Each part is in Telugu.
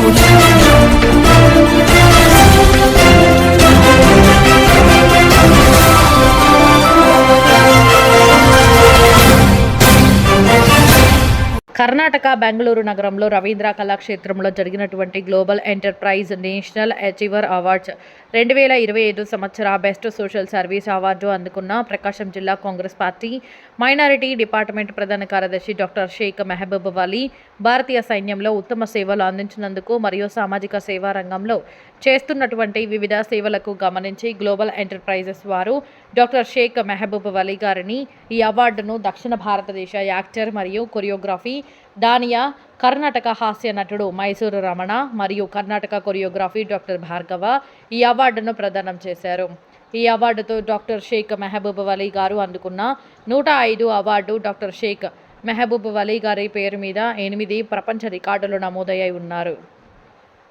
Saúde. కర్ణాటక బెంగళూరు నగరంలో రవీంద్ర కళాక్షేత్రంలో జరిగినటువంటి global enterprise national achiever awards రెండు వేల ఇరవై ఐదు సంవత్సర బెస్ట్ సోషల్ సర్వీస్ అవార్డు అందుకున్న ప్రకాశం జిల్లా కాంగ్రెస్ పార్టీ మైనారిటీ డిపార్ట్మెంట్ ప్రధాన కార్యదర్శి డాక్టర్ షేక్ మెహబూబ్ అలీ భారతీయ సైన్యంలో ఉత్తమ సేవలు అందించినందుకు మరియు సామాజిక సేవా రంగంలో చేస్తున్నటువంటి వివిధ సేవలకు గమనించి గ్లోబల్ ఎంటర్ప్రైజెస్ వారు డాక్టర్ షేక్ మెహబూబ్ వలీ గారిని ఈ అవార్డును దక్షిణ భారతదేశ యాక్టర్ మరియు కొరియోగ్రఫీ దానియా కర్ణాటక హాస్య నటుడు మైసూరు రమణ మరియు కర్ణాటక కొరియోగ్రఫీ డాక్టర్ భార్గవ ఈ అవార్డును ప్రదానం చేశారు. ఈ అవార్డుతో డాక్టర్ షేక్ మెహబూబ్ వలీ గారు అందుకున్న నూట ఐదు అవార్డు డాక్టర్ షేక్ మెహబూబ్ వలీ గారి పేరు మీద ఎనిమిది ప్రపంచ రికార్డులు నమోదయ్యాయి ఉన్నారు.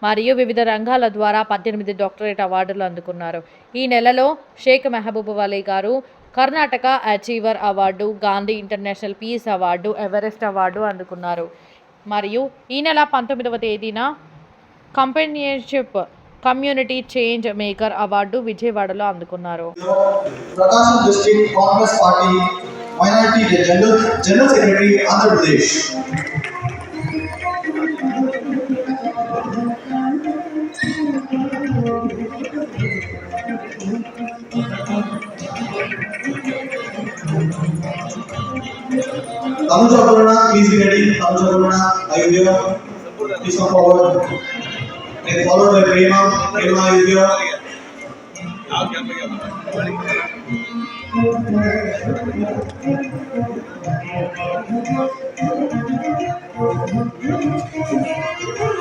మరియు వివిధ రంగాల ద్వారా పద్దెనిమిది డాక్టరేట్ అవార్డులు అందుకున్నారు. ఈ నెలలో షేక్ మెహబూబ్ వలీ గారు Karnataka achiever award Gandhi international peace award Everest award అందుకున్నారు. మరియు ఈ నెల పంతొమ్మిదవ తేదీన companionship community change maker award విజయవాడలో అందుకున్నారు. Prakasam District Tanuja Purana, please be ready. Tanuja Purana, are you here? Please come forward. Then followed by Prema. Prema, are you here?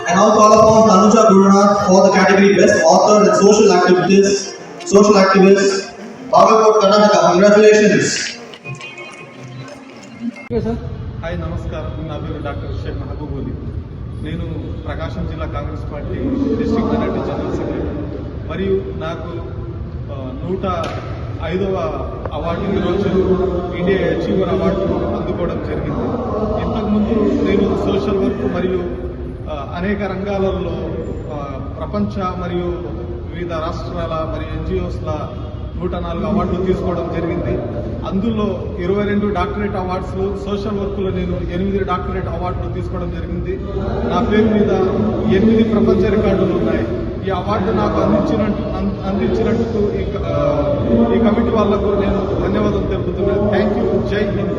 And now call upon Tanuja Gurunath for the category Best Author and Social Activist, Social Activist, Bhagalkot, Karnataka. Congratulations. Hi నమస్కారం. నా పేరు డాక్టర్ షేక్ మహబూబ్ అలీ నేను ప్రకాశం జిల్లా Congress party district minority general secretary. మరియు నాకు నూట ఐదవ అవార్డు ఈరోజు ఇండియా అచీవర్ అవార్డు అందుకోవడం జరిగింది. ఇంతకుముందు నేను సోషల్ వర్క్ మరియు అనేక రంగాలలో ప్రపంచ మరియు వివిధ రాష్ట్రాల మరియు ఎన్జిఓస్ల నూట నాలుగు అవార్డులు తీసుకోవడం జరిగింది. అందులో ఇరవై రెండు డాక్టరేట్ అవార్డ్స్లో సోషల్ వర్క్లో నేను ఎనిమిది డాక్టరేట్ అవార్డులు తీసుకోవడం జరిగింది. నా పేరు మీద ఎనిమిది ప్రపంచ రికార్డులు ఉన్నాయి. ఈ అవార్డు నాకు అందించినట్టు అందించినట్టు ఈ క- ఈ కమిటీ వాళ్ళకు నేను ధన్యవాదాలు తెలుపుతున్నాను. Thank you. జై హింద్.